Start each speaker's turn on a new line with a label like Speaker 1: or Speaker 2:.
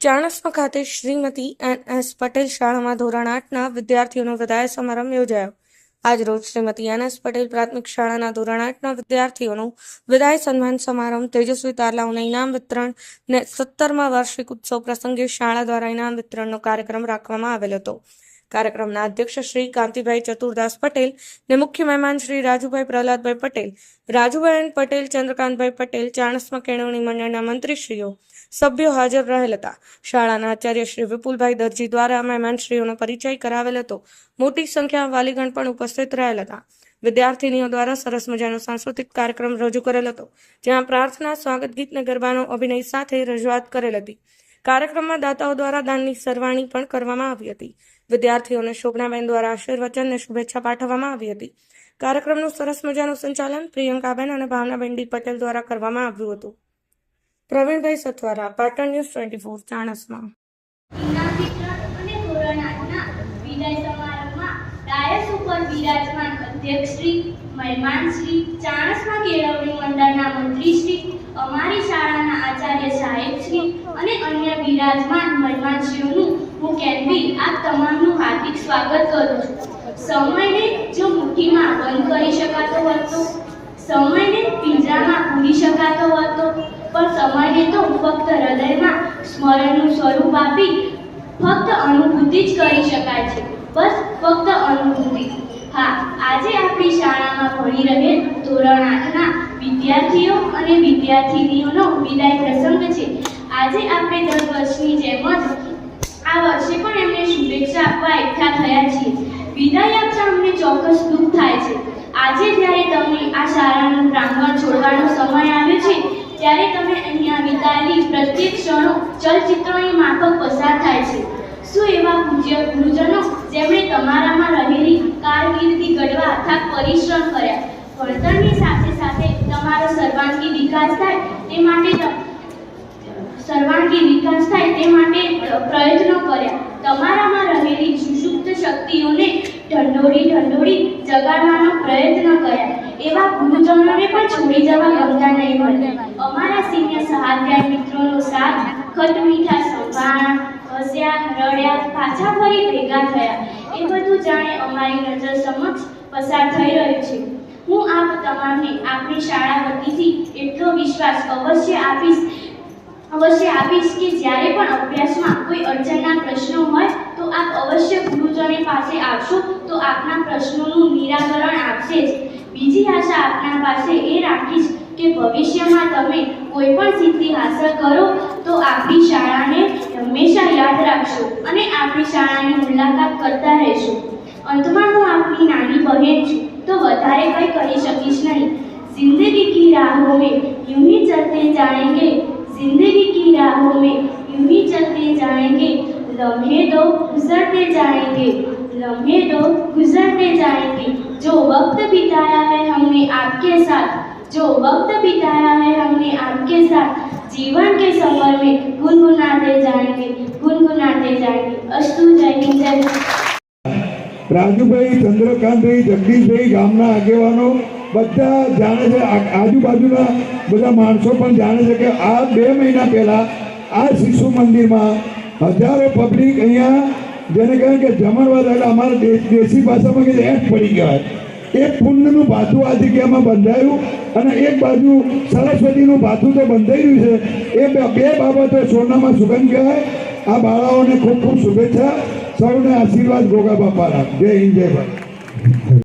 Speaker 1: ચાણસ્મા ખાતે Shrimati N S Patel શાળામાં ધોરણ આઠના વિદ્યાર્થીઓનો વિદાય સમારંભ યોજાયો. આજરોજ શ્રીમતી એન એસ પટેલ પ્રાથમિક શાળાના ધોરણ આઠના વિદ્યાર્થીઓનું વિદાય સન્માન સમારંભ તેજસ્વી તારલાઓના ઇનામ વિતરણ ને સત્તરમા વાર્ષિક ઉત્સવ પ્રસંગે શાળા દ્વારા ઇનામ વિતરણનો કાર્યક્રમ રાખવામાં આવેલ હતો. કાર્યક્રમના અધ્યક્ષ શ્રી કાંતિભાઈ ચતુરદાસ પટેલ ને મુખ્ય મહેમાન શ્રી રાજુભાઈ પ્રહલાદભાઈ પટેલ, રાજુભાઈ પટેલ, ચંદ્રકાંતભાઈ પટેલ, ચાણસ્મા કેળવણી મંડળના મંત્રીશ્રીઓ સભ્યો હાજર રહેલ હતા શાળાના આચાર્ય શ્રી વિપુલભાઈ દરજી દ્વારા મહેમાનશ્રીઓનો પરિચય કરાવેલ હતો. મોટી સંખ્યામાં વાલીગણ પણ ઉપસ્થિત રહેલ હતા વિદ્યાર્થીનીઓ દ્વારા સરસ મજાનો સાંસ્કૃતિક કાર્યક્રમ રજૂ કરેલ હતો, જ્યાં પ્રાર્થના, સ્વાગત ગીત અને ગરબાનો અભિનય સાથે રજૂઆત કરેલ હતી. કાર્યક્રમમાં દાતાઓ દ્વારા દાનની સરવાણી પણ કરવામાં આવી હતી. વિદ્યાર્થીઓને શોભનાબેન દ્વારા આશીર્વચન અને શુભેચ્છા પાઠવવામાં આવી હતી. કાર્યક્રમનું સરસ મજાનું સંચાલન પ્રિયંકાબેન અને ભાવનાબેન ડી પટેલ દ્વારા કરવામાં આવ્યું હતું. Pravinbhai
Speaker 2: Sathwara, Patan news twenty four, Chanasma. અધ્યક્ષ શ્રી મહેમાન શ્રી ચાણસમાં કેળવણી મંડળના મંત્રી શ્રી અમારી શાળાના આચાર્ય સાહેબ શ્રી અને અન્ય બિરાજમાન મહેમાનશ્રીઓનું હું કેન્દ્રી આપ તમામનું હાર્દિક સ્વાગત કરું છું સમયને જો મુઠ્ઠીમાં બંધ કરી શકાતો હતો સમયને પિંજરામાં પૂરી શકાતો હતો પણ સમયને તો ફક્ત હૃદયમાં સ્મરણનું સ્વરૂપ આપી ફક્ત અનુભૂતિ જ કરી શકાય છે. બસ ફક્ત અનુભૂતિ. હા, આજે આપણી શાળામાં ભણી રહેલ ધોરણ આઠના વિદ્યાર્થીઓ અને વિદ્યાર્થિનીઓનો વિદાય પ્રસંગ છે. આજે આપણે દર વર્ષની જેમ જ આ વર્ષે પણ એમને શુભેચ્છા આપવા એકઠા થયા છીએ. વિદાય આપતા અમને ચોક્કસ દુઃખ થાય છે. આજે જ્યારે તમને આ શાળાનું પ્રાંગણ છોડવાનો સમય આવ્યો છે ત્યારે તમે અહીંયા વિતાયેલી પ્રત્યેક ક્ષણો ચલચિત્રોની માફક પસાર થાય છે. શું એવા પૂજ્ય ગુરુજનો જેમણે તમારામાં રહેલી કારકિર્દી ઘડવા અથાગ પરિશ્રમ કર્યા? ભણતરની સાથે સાથે તમારો સર્વાંગી વિકાસ થાય તે માટે સર્વાંગી વિકાસ થાય તે માટે પ્રયત્નો કર્યા. તમારામાં રહેલી સુષુપ્ત શક્તિઓને ઢંઢોળી ઢંઢોળી જગાડવાનો પ્રયત્ન કર્યા. એવા ગુરુજનોને પણ છોડી જવા ગમતા નહીં મળે અમારા સિનિયર સહાધ્યાય મિત્રોનો સાથ ખટમીઠા મીઠા સંભાળા હસ્યા, રડ્યા, પાછા ફરી ભેગા થયા. એ બધું જાણે અમારી નજર સમક્ષ પસાર થઈ રહ્યું છે. હું આપ તમામને આપણી શાળા વતીથી એટલો વિશ્વાસ અવશ્ય આપીશ અવશ્ય આપીશ કે જ્યારે પણ અભ્યાસમાં કોઈ અડચણના પ્રશ્નો હોય, તો આપ અવશ્ય ગુરુજનો પાસે આવશો, તો આપના પ્રશ્નોનું નિરાકરણ આપશે જ. બીજી આશા આપના પાસે એ રાખીશ કે ભવિષ્યમાં તમે કોઈ પણ સિદ્ધિ હાંસલ કરો તો આપણી શાળાને હંમેશા યાદ રાખશો અને આપણી શાળાની મુલાકાત કરતા રહેશો અંતમાં હું આપની નાની બહેન છું તો વધારે કંઈ કહી શકીશ નહીં जिंदगी की राहों में यूं ही चलते जाएंगे जिंदगी की राहों में यूं ही चलते जाएंगे लम्हे दो गुजरते जाएंगे लम्हे दो गुजरते जाएंगे जो वक्त बिताया है हमने आपके साथ जो वक्त बिताया है हमने आपके साथ जीवन के सफर में गुनगुनाते जाएंगे गुनगुनाते जाएंगे अस्तु जय हिंद जय भारत।
Speaker 3: રાજુભાઈ ચંદ્રકાંતભાઈ જગદીશભાઈ ગામના આગેવાનો બધા જાણે છે આ- આજુબાજુના બધા માણસો પણ જાણે છે કે આ બે મહિના પહેલા આ શિશુ મંદિરમાં હજારો પબ્લિક અહીંયા જેને કહે કે જમણવાર એટલે અમારા દે- દેશી ભાષામાં કે એટ પડી કહેવાય એ કુંડનું ભાથું આ જગ્યામાં બંધાયું અને એક બાજુ સરસ્વતીનું ભાથું તો બંધાઈ છે. એ બે- બાબતો સોનામાં સુગંધ કહેવાય. આ બાળાઓને ખૂબ ખૂબ શુભેચ્છા. સૌને આશીર્વાદ ગોગા બાપાના જય હિન્દ, જય ભારત.